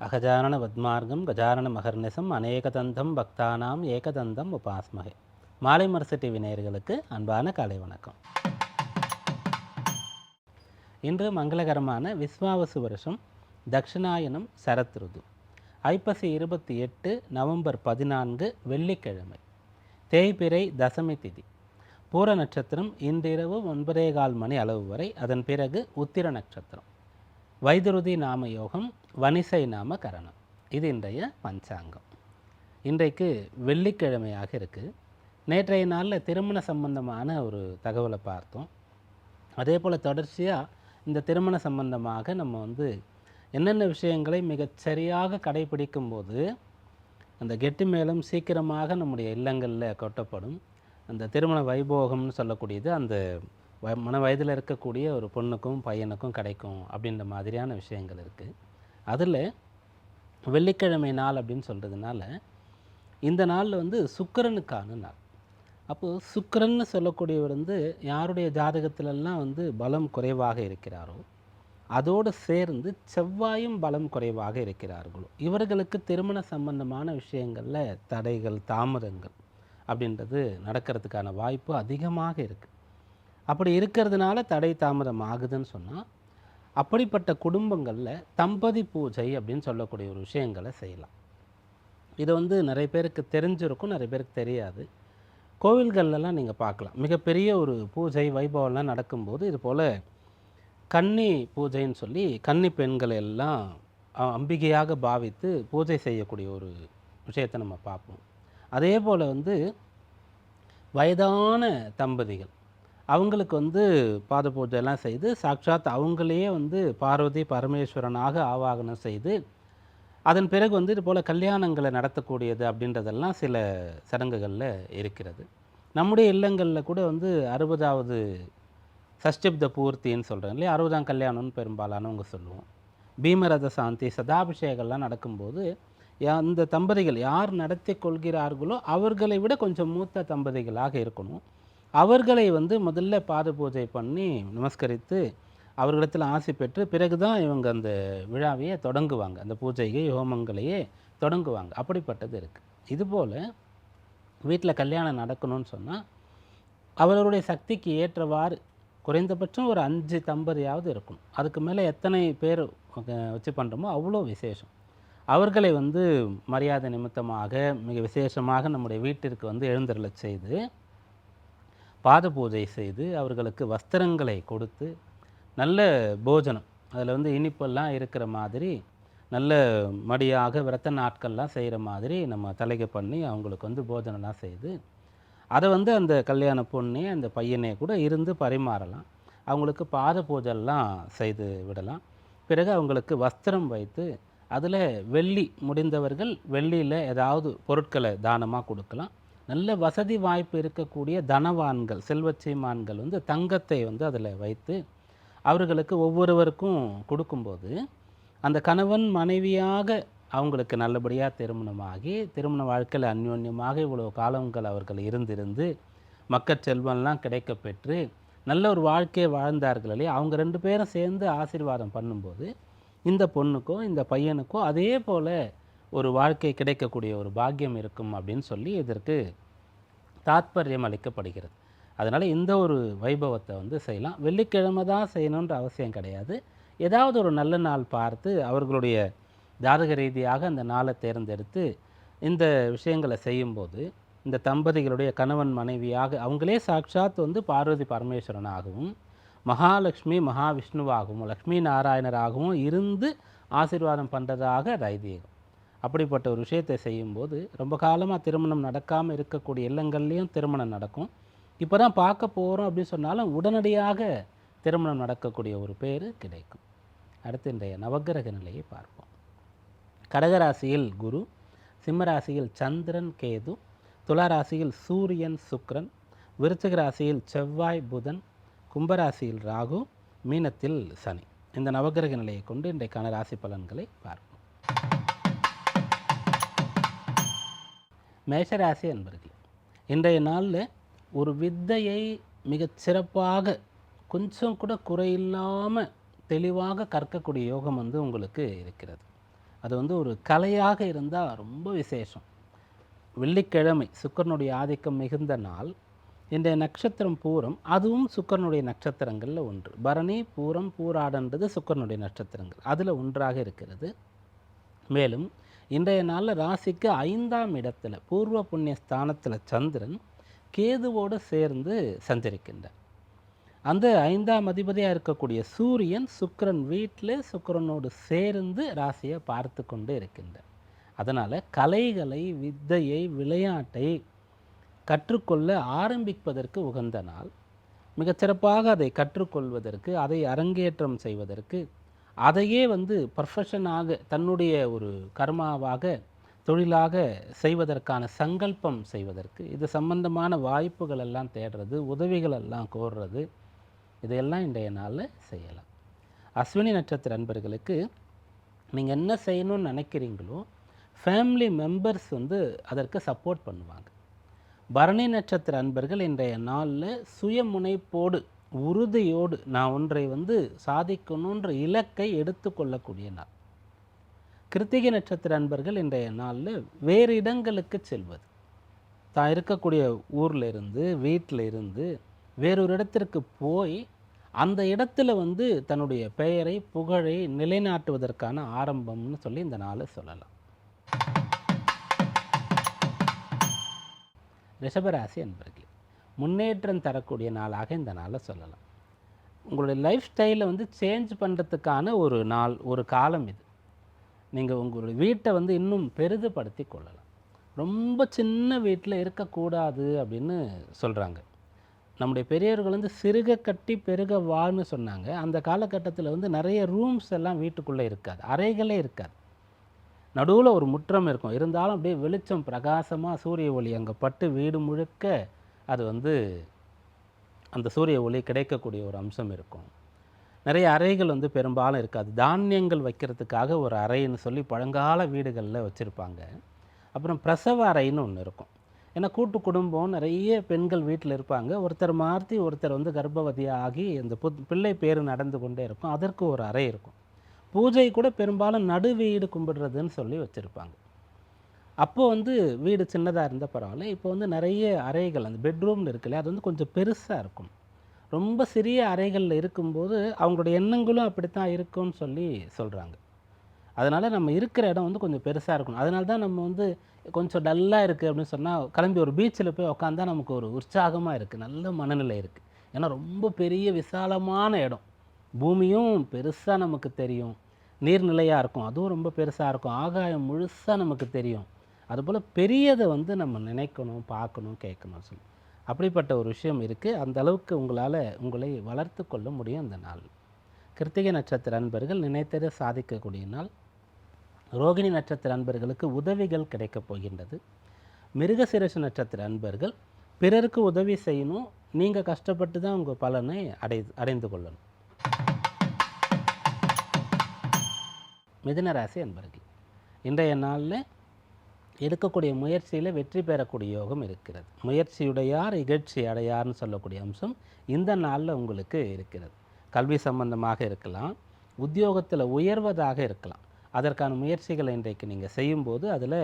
அகஜானன பத்மார்க்கம் கஜானன மகர்நிசம் அநேகதந்தம் பக்தானாம் ஏகதந்தம் உபாஸ்மகை. மாலை மரசு டிவி நேயர்களுக்கு அன்பான காலை வணக்கம். இன்று மங்களகரமான விஸ்வாவசு வருஷம் தக்ஷிணாயனம் சரத் ருது. ஐப்பசி இருபத்தி எட்டு நவம்பர் பதினான்கு வெள்ளிக்கிழமை. தேய்பிறை தசமி திதி. பூர நட்சத்திரம் இன்றிரவு ஒன்பதே கால் மணி அளவு வரை அதன் பிறகு உத்திர நட்சத்திரம். வைதுருதி நாம யோகம் வனிசை நாம கரணம். இது இன்றைய பஞ்சாங்கம். இன்றைக்கு வெள்ளிக்கிழமையாக இருக்குது நேற்றைய நாளில் திருமண சம்பந்தமான ஒரு தகவலை பார்த்தோம். அதே போல் தொடர்ச்சியாக இந்த திருமண சம்பந்தமாக நம்ம வந்து என்னென்ன விஷயங்களை மிகச்சரியாக கடைபிடிக்கும் போது அந்த கெட்டி மேலும் சீக்கிரமாக நம்முடைய இல்லங்களில் கொட்டப்படும். அந்த திருமண வைபோகம்னு சொல்லக்கூடியது அந்த வ மன வயதில் இருக்கக்கூடிய ஒரு பொண்ணுக்கும் பையனுக்கும் கிடைக்கும் அப்படின்ற மாதிரியான விஷயங்கள் இருக்குது அதில் வெள்ளிக்கிழமை நாள் அப்படின்னு சொல்கிறதுனால இந்த நாளில் வந்து சுக்கரனுக்கான நாள். அப்போது சுக்கரன்னு சொல்லக்கூடியவர் வந்து யாருடைய ஜாதகத்திலெல்லாம் வந்து பலம் குறைவாக இருக்கிறாரோ அதோடு சேர்ந்து செவ்வாயும் பலம் குறைவாக இருக்கிறார்களோ இவர்களுக்கு திருமண சம்பந்தமான விஷயங்களில் தடைகள் தாமதங்கள் அப்படின்றது நடக்கிறதுக்கான வாய்ப்பு அதிகமாக இருக்குது அப்படி இருக்கிறதுனால தடை தாமதம் ஆகுதுன்னு சொன்னால் அப்படிப்பட்ட குடும்பங்களில் தம்பதி பூஜை அப்படின்னு சொல்லக்கூடிய ஒரு விஷயங்களை செய்யலாம். இது வந்து நிறைய பேருக்கு தெரிஞ்சிருக்கும் நிறைய பேருக்கு தெரியாது. கோவில்கள்லாம் நீங்கள் பார்க்கலாம். மிகப்பெரிய ஒரு பூஜை வைபவம்லாம் நடக்கும்போது இது போல் கன்னி பூஜைன்னு சொல்லி கன்னி பெண்களை எல்லாம் அம்பிகையாக பாவித்து பூஜை செய்யக்கூடிய ஒரு விஷயத்தை நம்ம பார்ப்போம். அதே போல் வந்து வயதான தம்பதிகள் அவங்களுக்கு வந்து பாத பூஜைலாம் செய்து சாட்சாத் அவங்களையே வந்து பார்வதி பரமேஸ்வரனாக ஆவாகனம் செய்து அதன் பிறகு வந்து இது போல் கல்யாணங்களை நடத்தக்கூடியது அப்படின்றதெல்லாம் சில சடங்குகளில் இருக்கிறது. நம்முடைய இல்லங்களில் கூட வந்து அறுபதாவது சஷ்டிப்த பூர்த்தின்னு சொல்கிறேன் இல்லையா? அறுபதாம் கல்யாணம்னு பெரும்பாலானவங்க சொல்லுவோம். பீமரத சாந்தி சதாபிஷேகம்லாம் நடக்கும்போது அந்த தம்பதிகள் யார் நடத்தி கொள்கிறார்களோ அவர்களை விட கொஞ்சம் மூத்த தம்பதிகளாக இருக்கணும். அவர்களை வந்து முதல்ல பாத பூஜை பண்ணி நமஸ்கரித்து அவர்களிடத்தில் ஆசை பெற்று பிறகு தான் இவங்க அந்த விழாவையே தொடங்குவாங்க. அந்த பூஜையை ஹோமங்களையே தொடங்குவாங்க. அப்படிப்பட்டது இருக்குது இதுபோல் வீட்டில் கல்யாணம் நடக்கணும்னு சொன்னால் அவர்களுடைய சக்திக்கு ஏற்றவாறு குறைந்தபட்சம் ஒரு அஞ்சு தம்பதியாவது இருக்கணும் அதுக்கு மேலே எத்தனை பேர் வச்சு பண்ணுறோமோ அவ்வளோ விசேஷம். அவர்களை வந்து மரியாதை நிமித்தமாக மிக விசேஷமாக நம்முடைய வீட்டிற்கு வந்து எழுந்தருளச் செய்து பாத பூஜை செய்து அவர்களுக்கு வஸ்திரங்களை கொடுத்து நல்ல போஜனம். அதில் வந்து இனிப்பெல்லாம் இருக்கிற மாதிரி நல்ல மடியாக விரத்த நாட்கள்லாம் செய்கிற மாதிரி நம்ம தலைக பண்ணி அவங்களுக்கு வந்து போஜனம்லாம் செய்து அதை வந்து அந்த கல்யாண பொண்ணே அந்த பையனே கூட இருந்து பரிமாறலாம். அவங்களுக்கு பாத பூஜைலாம் செய்து விடலாம். பிறகு அவங்களுக்கு வஸ்திரம் வைத்து அதில் வெள்ளி முடிந்தவர்கள் வெள்ளியில் ஏதாவது பொருட்களை தானமாக கொடுக்கலாம். நல்ல வசதி வாய்ப்பு இருக்கக்கூடிய தனவான்கள் செல்வச்சீமான்கள் வந்து தங்கத்தை வந்து அதில் வைத்து அவர்களுக்கு ஒவ்வொருவருக்கும் கொடுக்கும்போது அந்த கணவன் மனைவியாக அவங்களுக்கு நல்லபடியாக திருமணமாகி திருமண வாழ்க்கையில் அந்யோன்யமாக இவ்வளோ காலங்கள் அவர்கள் இருந்திருந்து மக்கள் செல்வம்லாம் கிடைக்க பெற்று நல்ல ஒரு வாழ்க்கையை வாழ்ந்தார்கள் இல்லையா? அவங்க ரெண்டு பேரும் சேர்ந்து ஆசீர்வாதம் பண்ணும்போது இந்த பொண்ணுக்கோ இந்த பையனுக்கோ அதே போல் ஒரு வாழ்க்கை கிடைக்கக்கூடிய ஒரு பாக்கியம் இருக்கும் அப்படின்னு சொல்லி இதற்கு தாத்பரியம் அளிக்கப்படுகிறது. அதனால் இந்த ஒரு வைபவத்தை வந்து செய்யலாம். வெள்ளிக்கிழமை தான் செய்யணுன்ற அவசியம் கிடையாது. ஏதாவது ஒரு நல்ல நாள் பார்த்து அவர்களுடைய ஜாதக ரீதியாக அந்த நாளை தேர்ந்தெடுத்து இந்த விஷயங்களை செய்யும்போது இந்த தம்பதிகளுடைய கணவன் மனைவியாக அவங்களே சாட்சாத் வந்து பார்வதி பரமேஸ்வரனாகவும் மகாலட்சுமி மகாவிஷ்ணுவாகவும் லக்ஷ்மி நாராயணராகவும் இருந்து ஆசீர்வாதம் பண்ணுறதாக ஐதீகம் அப்படிப்பட்ட ஒரு விஷயத்தை செய்யும்போது ரொம்ப காலமாக திருமணம் நடக்காமல் இருக்கக்கூடிய இல்லங்கள்லேயும் திருமணம் நடக்கும். இப்போ தான் பார்க்க போகிறோம் அப்படின்னு சொன்னாலும் உடனடியாக திருமணம் நடக்கக்கூடிய ஒரு பேர் கிடைக்கும். அடுத்து இன்றைய நவக்கிரக நிலையை பார்ப்போம். கடகராசியில் குரு சிம்மராசியில் சந்திரன் கேது துளாராசியில் சூரியன் சுக்ரன் விருச்சிக ராசியில் செவ்வாய் புதன் கும்பராசியில் ராகு மீனத்தில் சனி. இந்த நவக்கிரக நிலையை கொண்டு இன்றைக்கான ராசி பலன்களை பார்ப்போம். மேஷராசி அன்பர்கள் இன்றைய நாளில் ஒரு வித்தையை மிகச் சிறப்பாக கொஞ்சம் கூட குறையில்லாமல் தெளிவாக கற்கக்கூடிய யோகம் வந்து உங்களுக்கு இருக்கிறது. அது வந்து ஒரு கலையாக இருந்தால் ரொம்ப விசேஷம். வெள்ளிக்கிழமை சுக்கரனுடைய ஆதிக்கம் மிகுந்த நாள். இன்றைய நட்சத்திரம் பூரம் அதுவும் சுக்கரனுடைய நட்சத்திரங்களில் ஒன்று. பரணி பூரம் பூராடன்றது சுக்கரனுடைய நட்சத்திரங்கள். அதில் ஒன்றாக இருக்கிறது. மேலும் இன்றைய நாளில் ராசிக்கு ஐந்தாம் இடத்துல பூர்வ புண்ணிய ஸ்தானத்தில் சந்திரன் கேதுவோடு சேர்ந்து சஞ்சரிக்கின்றார். அந்த ஐந்தாம் அதிபதியாக இருக்கக்கூடிய சூரியன் சுக்கரன் வீட்டில் சுக்கரனோடு சேர்ந்து ராசியை பார்த்து கொண்டு இருக்கின்றார். அதனால் கலைகளை வித்தையை விளையாட்டை கற்றுக்கொள்ள ஆரம்பிப்பதற்கு உகந்த நாள். மிகச்சிறப்பாக அதை கற்றுக்கொள்வதற்கு அதை அரங்கேற்றம் செய்வதற்கு அதையே வந்து பர்ஃபெக்ஷனாக தன்னுடைய ஒரு கர்மாவாக தொழிலாக செய்வதற்கான சங்கல்பம் செய்வதற்கு இது சம்பந்தமான வாய்ப்புகள் எல்லாம் தேடுறது உதவிகள் எல்லாம் கோர்றது இதையெல்லாம் இன்றைய நாளில் செய்யலாம். அஸ்வினி நட்சத்திர அன்பர்களுக்கு நீங்கள் என்ன செய்யணும்னு நினைக்கிறீங்களோ ஃபேமிலி மெம்பர்ஸ் வந்து அதற்கு சப்போர்ட் பண்ணுவாங்க. பரணி நட்சத்திர அன்பர்கள் இன்றைய நாளில் சுய முனைப்போடு உறுதியோடு நான் ஒன்றை வந்து சாதிக்கணுன்ற இலக்கை எடுத்துக்கொள்ளக்கூடிய நாள். கிருத்திகை நட்சத்திர அன்பர்கள் இன்றைய நாளில் வேறு இடங்களுக்கு செல்வது. தான் இருக்கக்கூடிய ஊரில் இருந்து வீட்டில் இருந்து வேறொரு இடத்திற்கு போய் அந்த இடத்துல வந்து தன்னுடைய பெயரை புகழை நிலைநாட்டுவதற்கான ஆரம்பம்னு சொல்லி இந்த நாளை சொல்லலாம். ரிஷபராசி அன்பர்கள் முன்னேற்றம் தரக்கூடிய நாளாக இந்த நாளை சொல்லலாம். உங்களுடைய லைஃப் ஸ்டைலை வந்து சேஞ்ச் பண்ணுறதுக்கான ஒரு நாள் ஒரு காலம் இது. நீங்கள் உங்களுடைய வீட்டை வந்து இன்னும் பெரிதுபடுத்தி கொள்ளலாம். ரொம்ப சின்ன வீட்டில் இருக்கக்கூடாது அப்படின்னு சொல்கிறாங்க நம்முடைய பெரியவர்கள் வந்து சிறுக கட்டி பெருக வான்னு சொன்னாங்க. அந்த காலகட்டத்தில் வந்து நிறைய ரூம்ஸ் எல்லாம் வீட்டுக்குள்ளே இருக்காது அறைகளே இருக்காது. நடுவில் ஒரு முற்றம் இருக்கும். இருந்தாலும் அப்படியே வெளிச்சம் பிரகாசமாக சூரிய ஒளி அங்கே பட்டு வீடு முழுக்க அது வந்து அந்த சூரிய ஒளி கிடைக்கக்கூடிய ஒரு அம்சம் இருக்கும். நிறைய அறைகள் வந்து பெரும்பாலும் இருக்காது. தானியங்கள் வைக்கிறதுக்காக ஒரு அறைன்னு சொல்லி பழங்கால வீடுகளில் வச்சுருப்பாங்க. அப்புறம் பிரசவ அறைன்னு ஒன்று இருக்கும். ஏன்னா கூட்டு குடும்பம் நிறைய பெண்கள் வீட்டில் இருப்பாங்க. ஒருத்தர் மாற்றி ஒருத்தர் வந்து கர்ப்பவதியாகி அந்த புத் பிள்ளை பேர் நடந்து கொண்டே இருக்கும். அதற்கு ஒரு அறை இருக்கும். பூஜை கூட பெரும்பாலும் நடு வீடு கும்பிடுறதுன்னு சொல்லி வச்சுருப்பாங்க. அப்போது வந்து வீடு சின்னதாக இருந்தால் பரவாயில்ல. இப்போ வந்து நிறைய அறைகள் அந்த பெட்ரூம்னு இருக்குல்ல அது வந்து கொஞ்சம் பெருசாக இருக்கும். ரொம்ப சிறிய அறைகளில் இருக்கும்போது அவங்களோட எண்ணங்களும் அப்படித்தான் இருக்கும்னு சொல்லி சொல்கிறாங்க அதனால் நம்ம இருக்கிற இடம் வந்து கொஞ்சம் பெருசாக இருக்கணும் அதனால தான் நம்ம வந்து கொஞ்சம் டல்லாக இருக்குது அப்படின்னு சொன்னால் கிளம்பி ஒரு பீச்சில் போய் உக்காந்தா நமக்கு ஒரு உற்சாகமாக இருக்குது நல்ல மனநிலை இருக்குது ஏன்னா ரொம்ப பெரிய விசாலமான இடம். பூமியும் பெருசாக நமக்கு தெரியும். நீர்நிலையாக இருக்கும். அதுவும் ரொம்ப பெருசாக இருக்கும். ஆகாயம் முழுசாக நமக்கு தெரியும். அதுபோல் பெரியதை வந்து நம்ம நினைக்கணும் பார்க்கணும் கேட்கணும் சொல்லி. அப்படிப்பட்ட ஒரு விஷயம் இருக்குது அந்த அளவுக்கு உங்களால் உங்களை வளர்த்து கொள்ள முடியும் அந்த நாள். கிருத்திகை நட்சத்திர அன்பர்கள் நினைத்ததை சாதிக்கக்கூடிய நாள். ரோகிணி நட்சத்திர அன்பர்களுக்கு உதவிகள் கிடைக்கப் போகின்றது. மிருகசிரச நட்சத்திர அன்பர்கள் பிறருக்கு உதவி செய்யணும். நீங்கள் கஷ்டப்பட்டு தான் உங்கள் பலனை அடை அடைந்து கொள்ளணும். மிதனராசி அன்பர்கள் இன்றைய நாளில் எடுக்கக்கூடிய முயற்சியில் வெற்றி பெறக்கூடிய யோகம் இருக்கிறது. முயற்சியுடையார் இகழ்ச்சி அடையார்னு சொல்லக்கூடிய அம்சம் இந்த நாளில் உங்களுக்கு இருக்கிறது. கல்வி சம்பந்தமாக இருக்கலாம் உத்தியோகத்தில் உயர்வதாக இருக்கலாம். அதற்கான முயற்சிகளை இன்றைக்கு நீங்கள் செய்யும்போது அதில்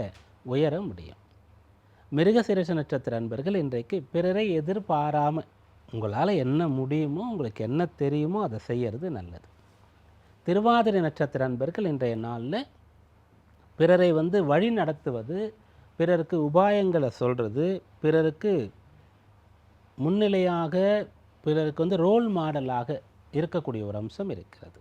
உயர முடியும். மிருகசிரச நட்சத்திர அன்பர்கள் இன்றைக்கு பிறரை எதிர்பாராமல் உங்களால் என்ன முடியுமோ உங்களுக்கு என்ன தெரியுமோ அதை செய்கிறது நல்லது. திருவாதிரை நட்சத்திர அன்பர்கள் இன்றைய நாளில் பிறரை வந்து வழி நடத்துவது பிறருக்கு உபாயங்களை சொல்கிறது பிறருக்கு முன்னிலையாக பிறருக்கு வந்து ரோல் மாடலாக இருக்கக்கூடிய ஒரு அம்சம் இருக்கிறது.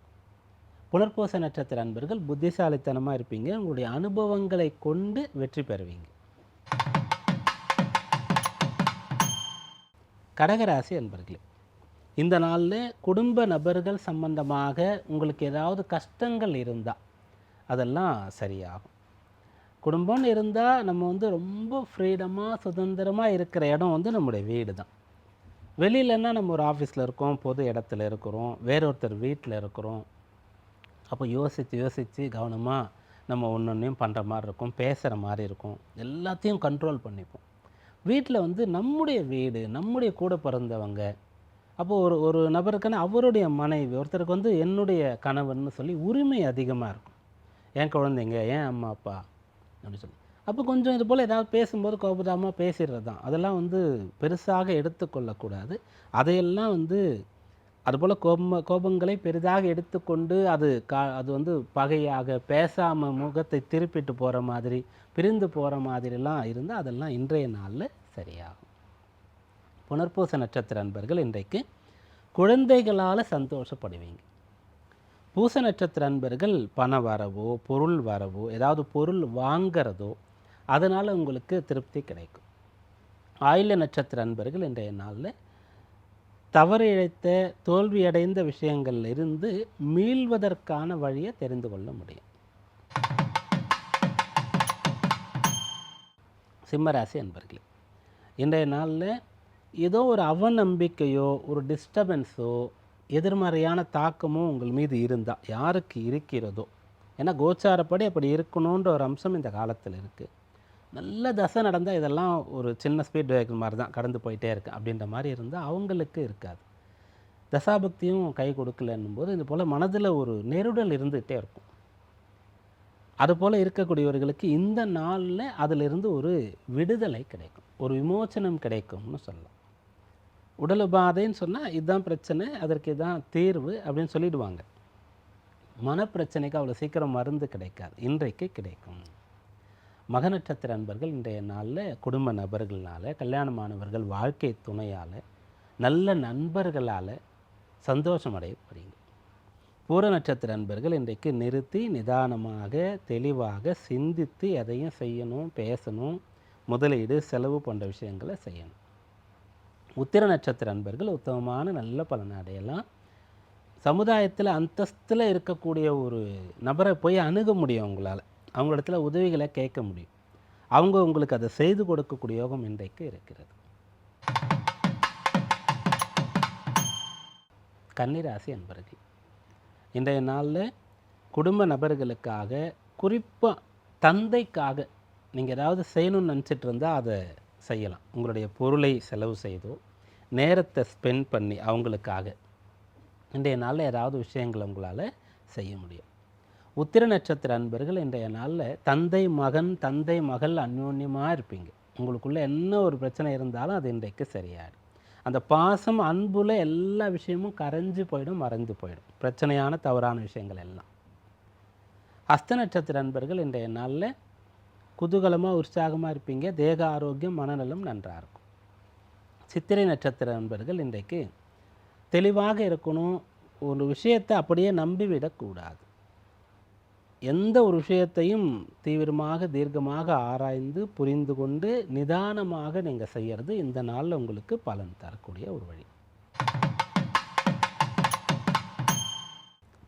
புனர்பூச நட்சத்திர அன்பர்கள் புத்திசாலித்தனமாக இருப்பீங்க. உங்களுடைய அனுபவங்களை கொண்டு வெற்றி பெறுவீங்க. கடகராசி அன்பர்களே இந்த நாளில் குடும்ப நபர்கள் சம்பந்தமாக உங்களுக்கு ஏதாவது கஷ்டங்கள் இருந்தால் அதெல்லாம் சரியாகும். குடும்பம்னு இருந்தால் நம்ம வந்து ரொம்ப ஃப்ரீடமாக சுதந்திரமாக இருக்கிற இடம் வந்து நம்முடைய வீடு தான் வெளியிலன்னா நம்ம ஒரு ஆஃபீஸில் இருக்கோம் பொது இடத்துல இருக்கிறோம் வேறொருத்தர் வீட்டில் இருக்கிறோம். அப்போ யோசித்து யோசித்து கவனமாக நம்ம ஒன்று ஒன்றையும் பண்ணுற மாதிரி இருக்கும் பேசுகிற மாதிரி இருக்கும். எல்லாத்தையும் கண்ட்ரோல் பண்ணிப்போம். வீட்டில் வந்து நம்முடைய வீடு நம்முடைய கூட பிறந்தவங்க அப்போது ஒரு ஒரு நபருக்குன்னு அவருடைய மனைவி ஒருத்தருக்கு வந்து என்னுடைய கணவன் சொல்லி உரிமை அதிகமாக இருக்கும். ஏன் குழந்தைங்க ஏன் அம்மா அப்பா அப்படின்னு சொல்லி. அப்போ கொஞ்சம் இது போல் ஏதாவது பேசும்போது கோபதாமாக பேசிடுறது தான் அதெல்லாம் வந்து பெருசாக எடுத்துக்கொள்ளக்கூடாது. அதையெல்லாம் வந்து அதுபோல் கோப கோபங்களை பெரிதாக எடுத்துக்கொண்டு அது கா அது வந்து பகையாக பேசாமல் முகத்தை திருப்பிட்டு போகிற மாதிரி பிரிந்து போகிற மாதிரிலாம் இருந்தால் அதெல்லாம் இன்றைய நாளில் சரியாகும். புனர்பூச நட்சத்திர அன்பர்கள் இன்றைக்கு குழந்தைகளால் சந்தோஷப்படுவீங்க. பூச நட்சத்திர அன்பர்கள் பண வரவோ பொருள் வரவோ ஏதாவது பொருள் வாங்கிறதோ அதனால் உங்களுக்கு திருப்தி கிடைக்கும். ஆயுள நட்சத்திர அன்பர்கள் இன்றைய நாளில் தவறு இழைத்த தோல்வியடைந்த விஷயங்கள்ல இருந்து மீள்வதற்கான வழியை தெரிந்து கொள்ள முடியும். சிம்மராசி அன்பர்களே இன்றைய நாளில் ஏதோ ஒரு அவநம்பிக்கையோ ஒரு டிஸ்டர்பன்ஸோ எதிர்மறையான தாக்கமும் உங்கள் மீது இருந்தால் யாருக்கு இருக்கிறதோ. ஏன்னா கோச்சாரப்படி அப்படி இருக்கணுன்ற ஒரு அம்சம் இந்த காலத்தில் இருக்குது நல்ல தசை நடந்தால் இதெல்லாம் ஒரு சின்ன ஸ்பீட் பிரேக்கர் மாதிரி தான் கடந்து போயிட்டே இருக்கு. அப்படின்ற மாதிரி இருந்தால் அவங்களுக்கு இருக்காது. தசாபக்தியும் கை கொடுக்கலன்னும் போது இது போல் மனதில் ஒரு நெருடல் இருந்துகிட்டே இருக்கும். அதுபோல் இருக்கக்கூடியவர்களுக்கு இந்த நாளில் அதிலிருந்து ஒரு விடுதலை கிடைக்கும். ஒரு விமோச்சனம் கிடைக்கும்னு சொல்லலாம். உடல் உபாதைன்னு சொன்னால் இதுதான் பிரச்சனை அதற்கு இதுதான் தீர்வு அப்படின்னு சொல்லிடுவாங்க. மனப்பிரச்சனைக்கு அவ்வளோ சீக்கிரம் மருந்து கிடைக்காது. இன்றைக்கு கிடைக்கும். மக நட்சத்திர அன்பர்கள் இன்றைய நாளில் குடும்ப நபர்களால் கல்யாணமானவர்கள் வாழ்க்கை துணையால் நல்ல நண்பர்களால் சந்தோஷம் அடைய போறீங்க. பூர நட்சத்திர அன்பர்கள் இன்றைக்கு நிறுத்தி நிதானமாக தெளிவாக சிந்தித்து எதையும் செய்யணும் பேசணும் முதலீடு செலவு போன்ற விஷயங்களை செய்யணும். உத்திர நட்சத்திர அன்பர்கள் உத்தமமான நல்ல பலனை அடையலாம். சமுதாயத்தில் அந்தஸ்தில் இருக்கக்கூடிய ஒரு நபரை போய் அணுக முடியும் உங்களால். அவங்களிடத்துல உதவிகளை கேட்க முடியும். அவங்க உங்களுக்கு அதை செய்து கொடுக்கக்கூடிய யோகம் இன்றைக்கு இருக்கிறது. கன்னிராசி அன்பர்கள் இன்றைய நாளில் குடும்ப நபர்களுக்காக குறிப்பாக தந்தைக்காக நீங்கள் ஏதாவது செய்யணும்னு நினச்சிட்டு இருந்தால் அதை செய்யலாம். உங்களுடைய பொருளை செலவு செய்தோ நேரத்தை ஸ்பெண்ட் பண்ணி அவங்களுக்காக இன்றைய நாளில் ஏதாவது விஷயங்களை உங்களால் செய்ய முடியும். உத்திர நட்சத்திர அன்பர்கள் இன்றைய நாளில் தந்தை மகன் தந்தை மகள் அந்யோன்யமாக இருப்பீங்க. உங்களுக்குள்ளே என்ன ஒரு பிரச்சனை இருந்தாலும் அது இன்றைக்கு சரியாயிடும். அந்த பாசம் அன்புல எல்லா விஷயமும் கரைஞ்சு போயிடும் மறைஞ்சு போயிடும். பிரச்சனையான தவறான விஷயங்கள் எல்லாம். ஹஸ்த நட்சத்திர அன்பர்கள் இன்றைய நாளில் குதூகலமாக உற்சாகமாக இருப்பீங்க. தேக ஆரோக்கியம் மனநலம் நன்றாக இருக்கும். சித்திரை நட்சத்திர அன்பர்கள் இன்றைக்கு தெளிவாக இருக்கணும். ஒரு விஷயத்தை அப்படியே நம்பிவிடக்கூடாது எந்த ஒரு விஷயத்தையும் தீவிரமாக தீர்க்கமாக ஆராய்ந்து புரிந்து கொண்டு நிதானமாக நீங்கள் செய்கிறது இந்த நாளில் உங்களுக்கு பலன் தரக்கூடிய ஒரு வழி.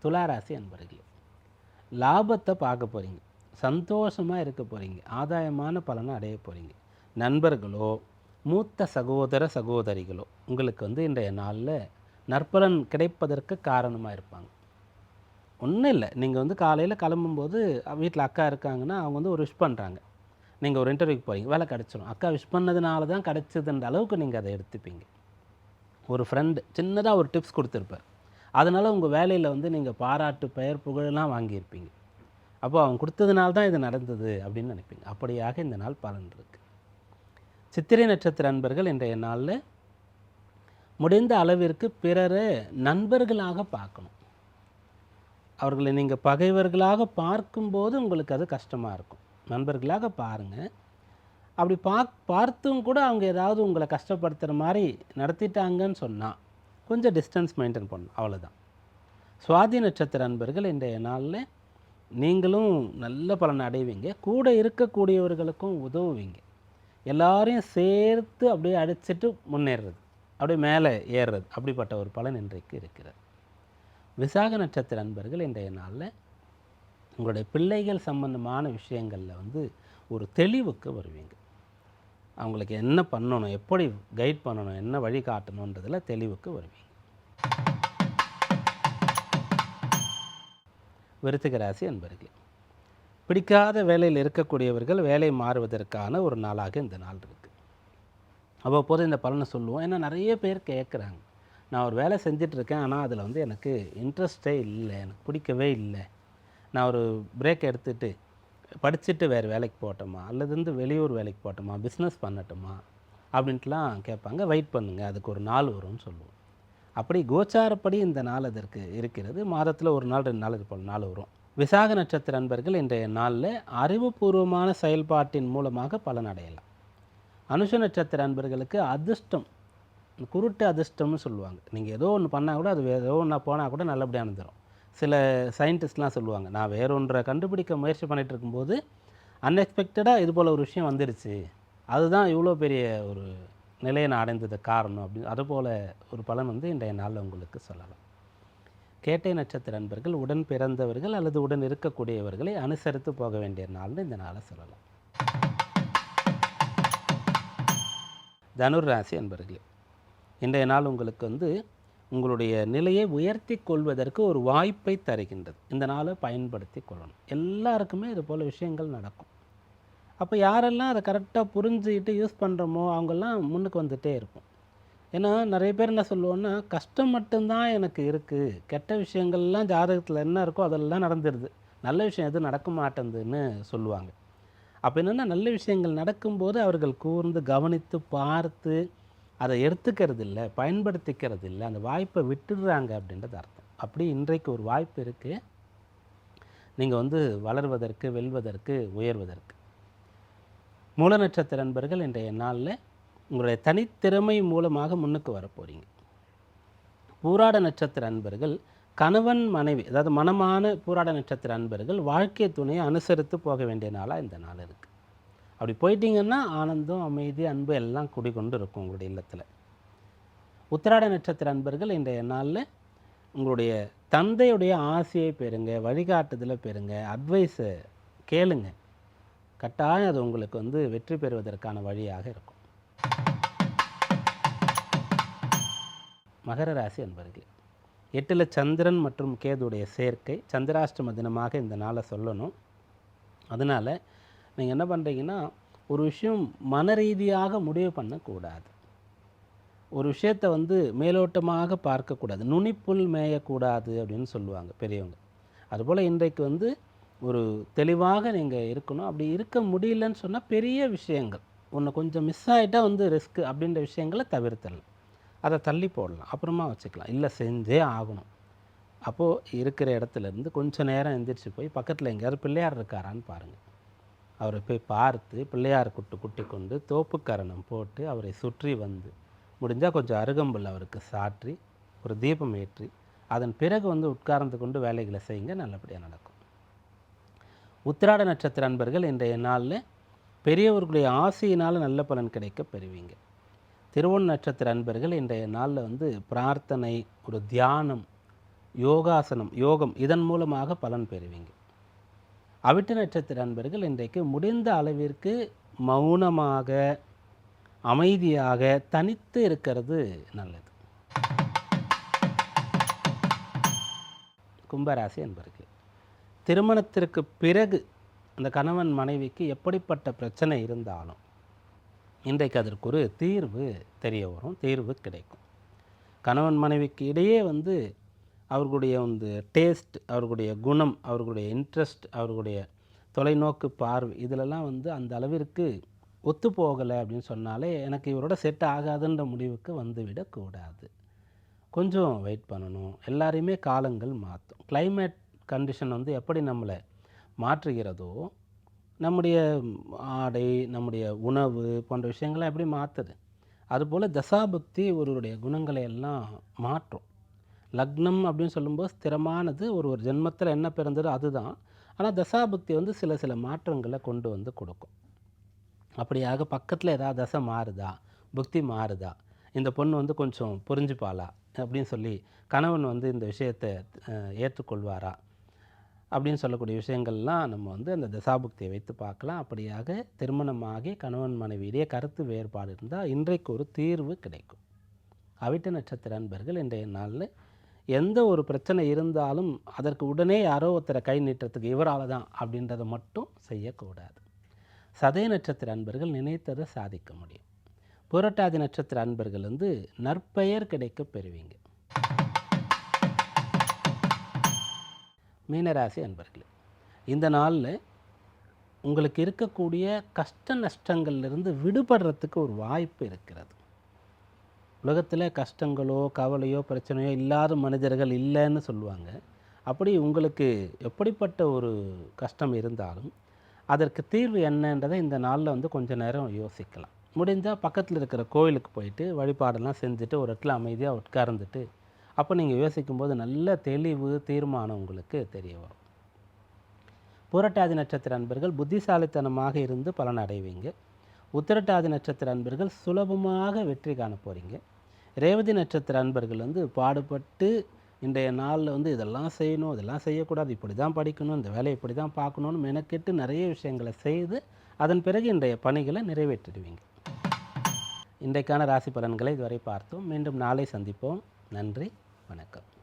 துளாராசி அன்பர்களே லாபத்தை பார்க்க போகிறீங்க சந்தோஷமாக இருக்க போகிறீங்க ஆதாயமான பலனை அடைய போகிறீங்க நண்பர்களோ மூத்த சகோதர சகோதரிகளோ உங்களுக்கு வந்து இன்றைய நாளில் நற்பலன் கிடைப்பதற்கு காரணமாக இருப்பாங்க. ஒன்றும் இல்லை. நீங்கள் வந்து காலையில் கிளம்பும்போது வீட்டில் அக்கா இருக்காங்கன்னா அவங்க வந்து ஒரு விஷ் பண்ணுறாங்க நீங்கள் ஒரு இன்டர்வியூக்கு போகிறீங்க வேலை கிடச்சிடும் அக்கா விஷ் பண்ணதுனால தான் கிடச்சதுன்ற அளவுக்கு நீங்கள் அதை எடுத்துப்பீங்க. ஒரு ஃப்ரெண்டு சின்னதாக ஒரு டிப்ஸ் கொடுத்துருப்பார். அதனால் உங்கள் வேலையில் வந்து நீங்கள் பாராட்டு பெயர் புகழெலாம் வாங்கியிருப்பீங்க. அப்போ அவன் கொடுத்ததுனால தான் இது நடந்தது அப்படின்னு நினைப்பீங்க. அப்படியாக இந்த நாள் பலன் இருக்குது சித்திரை நட்சத்திர அன்பர்கள் இன்றைய நாளில் முடிந்த அளவிற்கு பிறரை நண்பர்களாக பார்க்கணும். அவர்களை நீங்கள் பகைவர்களாக பார்க்கும்போது உங்களுக்கு அது கஷ்டமாக இருக்கும். நண்பர்களாக பாருங்கள் அப்படி பா பார்த்தும் கூட அவங்க ஏதாவது உங்களை கஷ்டப்படுத்துகிற மாதிரி நடத்திட்டாங்கன்னு சொன்னால் கொஞ்சம் டிஸ்டன்ஸ் மெயின்டைன் பண்ணணும். அவ்வளோதான் சுவாதி நட்சத்திர அன்பர்கள் இன்றைய நாளில் நீங்களும் நல்ல பலன் அடைவீங்க. கூட இருக்கக்கூடியவர்களுக்கும் உதவுவீங்க. எல்லாரையும் சேர்த்து அப்படியே அடிச்சிட்டு முன்னேறுறது அப்படியே மேலே ஏறுறது அப்படிப்பட்ட ஒரு பலன் இன்றைக்கு இருக்கிறது. விசாக நட்சத்திர அன்பர்கள் இன்றைய நாளில் உங்களுடைய பிள்ளைகள் சம்பந்தமான விஷயங்களில் வந்து ஒரு தெளிவுக்கு வருவீங்க. அவங்களுக்கு என்ன பண்ணணும் எப்படி கைட் பண்ணணும் என்ன வழி காட்டணுன்றதில் தெளிவுக்கு வருவீங்க. விருச்சிக ராசி அன்பர்களே பிடிக்காத வேலையில் இருக்கக்கூடியவர்கள் வேலை மாறுவதற்கான ஒரு நாளாக இந்த நாள் இருக்குது அவ்வப்போது இந்த பலனை சொல்லுவோம். ஏன்னா நிறைய பேர் கேட்குறாங்க நான் ஒரு வேலை செஞ்சிட்ருக்கேன் ஆனால் அதில் வந்து எனக்கு இன்ட்ரெஸ்டே இல்லை எனக்கு பிடிக்கவே இல்லை. நான் ஒரு பிரேக் எடுத்துட்டு படிச்சுட்டு வேறு வேலைக்கு போட்டோமா அல்லது வந்து வெளியூர் வேலைக்கு போட்டோமா பிஸ்னஸ் பண்ணட்டுமா? அப்படின்ட்டுலாம் கேட்பாங்க. வெயிட் பண்ணுங்கள் அதுக்கு ஒரு நாள் வரும்னு சொல்லுவோம். அப்படி கோச்சாரப்படி இந்த நாள் அதற்கு இருக்கிறது. மாதத்தில் ஒரு நாள் ரெண்டு நாள் இது போல் நாள் வரும். விசாக நட்சத்திர அன்பர்கள் இன்றைய நாளில் அறிவுபூர்வமான செயல்பாட்டின் மூலமாக பலன் அடையலாம். அனுஷ நட்சத்திர அன்பர்களுக்கு அதிர்ஷ்டம் குருட்டு அதிர்ஷ்டம்னு சொல்லுவாங்க. நீங்கள் ஏதோ ஒன்று பண்ணால் கூட அது ஏதோ ஒன்று போனால் கூட நல்லபடியாக நடந்துடும் சில சயின்டிஸ்ட்லாம் சொல்லுவாங்க நான் வேற ஒன்றை கண்டுபிடிக்க முயற்சி பண்ணிகிட்டு இருக்கும்போது அன்எக்ஸ்பெக்டடாக இது போல் ஒரு விஷயம் வந்துருச்சு. அதுதான் இவ்வளோ பெரிய ஒரு நிலையை நான் அடைந்தது காரணம் அப்படின்னு அதுபோல் ஒரு பலன் வந்து இன்றைய நாளில் உங்களுக்கு சொல்லலாம். கேட்டை நட்சத்திர நண்பர்கள் உடன் பிறந்தவர்கள் அல்லது உடன் இருக்கக்கூடியவர்களை அனுசரித்து போக வேண்டிய நாள்னு இந்த நாளை சொல்லலாம். தனுர் ராசி அன்பர்களே இன்றைய நாள் உங்களுக்கு வந்து உங்களுடைய நிலையை உயர்த்தி கொள்வதற்கு ஒரு வாய்ப்பை தருகின்றது. இந்த நாளை பயன்படுத்தி கொள்ளணும். எல்லாருக்குமே இது போல் விஷயங்கள் நடக்கும். அப்போ யாரெல்லாம் அதை கரெக்டாக புரிஞ்சுக்கிட்டு யூஸ் பண்ணுறோமோ அவங்கெல்லாம் முன்னுக்கு வந்துகிட்டே இருக்கும் ஏன்னா நிறைய பேர் என்ன சொல்லுவோன்னா கஷ்டம் மட்டும்தான் எனக்கு இருக்குது கெட்ட விஷயங்கள்லாம் ஜாதகத்தில் என்ன இருக்கோ அதெல்லாம் நடந்துடுது நல்ல விஷயம் எதுவும் நடக்க மாட்டேங்குதுன்னு சொல்லுவாங்க. அப்போ என்னென்னா நல்ல விஷயங்கள் நடக்கும்போது அவர்கள் கூர்ந்து கவனித்து பார்த்து அதை எடுத்துக்கிறது இல்லை பயன்படுத்திக்கிறது இல்லை அந்த வாய்ப்பை விட்டுடுறாங்க அப்படின்றது அர்த்தம். அப்படி இன்றைக்கு ஒரு வாய்ப்பு இருக்குது நீங்கள் வந்து வளர்வதற்கு வெல்வதற்கு உயர்வதற்கு. மூல நட்சத்திர நண்பர்கள் இன்றைய நாளில் உங்களுடைய தனித்திறமை மூலமாக முன்னுக்கு வரப்போகிறீங்க பூராட நட்சத்திர அன்பர்கள் கணவன் மனைவி அதாவது மனமான பூராட நட்சத்திர அன்பர்கள் வாழ்க்கை துணையை அனுசரித்து போக வேண்டிய நாளாக இந்த நாள் இருக்குது அப்படி போயிட்டீங்கன்னா ஆனந்தம் அமைதி அன்பு எல்லாம் குடிகொண்டு இருக்கும் உங்களுடைய இல்லத்தில். உத்திராட நட்சத்திர அன்பர்கள் இன்றைய நாளில் உங்களுடைய தந்தையுடைய ஆசையை பெறுங்க வழிகாட்டுதலை பெறுங்க அட்வைஸை கேளுங்கள் கட்டாயம் அது உங்களுக்கு வந்து வெற்றி பெறுவதற்கான வழியாக இருக்கும். மகர ராசி அன்பர்களே எட்டில் சந்திரன் மற்றும் கேதுடைய சேர்க்கை சந்திராஷ்டம தினமாக இந்த நாளை சொல்லணும். அதனால் நீங்கள் என்ன பண்ணுறீங்கன்னா ஒரு விஷயம் மன ரீதியாக முடிவு பண்ணக்கூடாது. ஒரு விஷயத்தை வந்து மேலோட்டமாக பார்க்கக்கூடாது. நுனிப்புல் மேயக்கூடாது அப்படின்னு சொல்லுவாங்க பெரியவங்க. அதுபோல் இன்றைக்கு வந்து ஒரு தெளிவாக நீங்கள் இருக்கணும். அப்படி இருக்க முடியலன்னு சொன்னால் பெரிய விஷயங்கள். ஒன்று கொஞ்சம் மிஸ் ஆகிட்டா வந்து ரிஸ்க் அப்படின்ற விஷயங்களை தவிர்த்தரலாம் அதை தள்ளி போடலாம். அப்புறமா வச்சுக்கலாம். இல்லை செஞ்சே ஆகணும். அப்போது இருக்கிற இடத்துல இருந்து கொஞ்சம் நேரம் எந்திரிச்சு போய் பக்கத்தில் எங்கேயாவது பிள்ளையார் இருக்காரான்னு பாருங்கள் அவரை போய் பார்த்து பிள்ளையார் குட்டு குட்டி கொண்டு தோப்புக்கரணம் போட்டு அவரை சுற்றி வந்து முடிஞ்சால் கொஞ்சம் அருகம்புல் அவருக்கு சாற்றி ஒரு தீபம் ஏற்றி அதன் பிறகு வந்து உட்கார்ந்து கொண்டு வேலைகளை செய்யுங்க. நல்லபடியாக நடக்கும். உத்திராட நட்சத்திர அன்பர்கள் இன்றைய நாளில் பெரியவர்களுடைய ஆசையினால் நல்ல பலன் கிடைக்க பெறுவீங்க. திருவோண நட்சத்திர அன்பர்கள் இன்றைய நாளில் வந்து பிரார்த்தனை ஒரு தியானம் யோகாசனம் யோகம் இதன் மூலமாக பலன் பெறுவீங்க. அவிட்ட நட்சத்திர அன்பர்கள் இன்றைக்கு முடிந்த அளவிற்கு மௌனமாக அமைதியாக தனித்து இருக்கிறது நல்லது. கும்பராசி அன்பர்கள் திருமணத்திற்கு பிறகு அந்த கணவன் மனைவிக்கு எப்படிப்பட்ட பிரச்சனை இருந்தாலும் இன்றைக்கு அதற்கு ஒரு தீர்வு தெரிய வரும் தீர்வு கிடைக்கும். கணவன் மனைவிக்கு இடையே வந்து அவர்களுடைய வந்து டேஸ்ட் அவர்களுடைய குணம் அவர்களுடைய இன்ட்ரெஸ்ட் அவர்களுடைய தொலைநோக்கு பார்வை இதிலெல்லாம் வந்து அந்த அளவிற்கு ஒத்து போகலை அப்படின்னு சொன்னாலே எனக்கு இவரோட செட் ஆகாதுன்ற முடிவுக்கு வந்துவிடக்கூடாது கொஞ்சம் வெயிட் பண்ணணும். எல்லாரையுமே காலங்கள் மாற்றும். கிளைமேட் கண்டிஷன் வந்து எப்படி நம்மளை மாற்றுகிறதோ நம்முடைய ஆடை நம்முடைய உணவு போன்ற விஷயங்களை எப்படி மாற்றுது அதுபோல் தசாபக்தி ஒருவருடைய குணங்களை எல்லாம் மாற்றும். லக்னம் அப்படின்னு சொல்லும்போது ஸ்திரமானது ஒரு ஒரு ஜென்மத்தில் என்ன பிறந்ததோ அதுதான். ஆனால் தசாபக்தி வந்து சில சில மாற்றங்களை கொண்டு வந்து கொடுக்கும். அப்படியாக பக்கத்தில் ஏதாவது தசை மாறுதா? புக்தி மாறுதா? இந்த பொண்ணு வந்து கொஞ்சம் புரிஞ்சுப்பாளா? அப்படின்னு சொல்லி கணவன் வந்து இந்த விஷயத்தை ஏற்றுக்கொள்வாரா? அப்படின்னு சொல்லக்கூடிய விஷயங்கள்லாம் நம்ம வந்து அந்த தசாபுக்தியை வைத்து பார்க்கலாம். அப்படியாக திருமணமாகி கணவன் மனைவியிடையே கருத்து வேறுபாடு இருந்தால் இன்றைக்கு ஒரு தீர்வு கிடைக்கும். அவிட்ட நட்சத்திர அன்பர்கள் இன்றைய நாளில் எந்த ஒரு பிரச்சனை இருந்தாலும் அதற்கு உடனே யாரோ ஒருத்தரை கை நீட்டுறதுக்கு இவரால் தான் அப்படின்றத மட்டும் செய்யக்கூடாது. சதய நட்சத்திர அன்பர்கள் நினைத்ததை சாதிக்க முடியும். புரட்டாதி நட்சத்திர அன்பர்கள் வந்து நற்பெயர் கிடைக்க பெறுவீங்க. மீனராசி அன்பர்களே இந்த நாளில் உங்களுக்கு இருக்கக்கூடிய கஷ்ட நஷ்டங்கள்லேருந்து விடுபடுறதுக்கு ஒரு வாய்ப்பு இருக்கிறது. உலகத்தில் கஷ்டங்களோ கவலையோ பிரச்சனையோ இல்லாத மனிதர்கள் இல்லைன்னு சொல்லுவாங்க. அப்படி உங்களுக்கு எப்படிப்பட்ட ஒரு கஷ்டம் இருந்தாலும் அதற்கு தீர்வு என்னன்றதை இந்த நாளில் வந்து கொஞ்சம் நேரம் யோசிக்கலாம். முடிஞ்சால் பக்கத்தில் இருக்கிற கோயிலுக்கு போயிட்டு வழிபாடெல்லாம் செஞ்சுட்டு ஒரு இடத்துல அமைதியாக உட்கார்ந்துட்டு அப்போ நீங்கள் யோசிக்கும்போது நல்ல தெளிவு தீர்மானம் உங்களுக்கு தெரிய வரும். புரட்டாதி நட்சத்திர அன்பர்கள் புத்திசாலித்தனமாக இருந்து பலன் அடைவீங்க. உத்திரட்டாதி நட்சத்திர அன்பர்கள் சுலபமாக வெற்றி காண போகிறீங்க ரேவதி நட்சத்திர அன்பர்கள் வந்து பாடுபட்டு இன்றைய நாளில் வந்து இதெல்லாம் செய்யணும் இதெல்லாம் செய்யக்கூடாது இப்படி தான் படிக்கணும் இந்த வேலையை இப்படி தான் பார்க்கணுன்னு மெனக்கெட்டு நிறைய விஷயங்களை செய்து அதன் பிறகு இன்றைய பணிகளை நிறைவேற்றிடுவீங்க. இன்றைக்கான ராசி பலன்களை இதுவரை பார்த்தோம். மீண்டும் நாளை சந்திப்போம். நன்றி. வணக்கம்.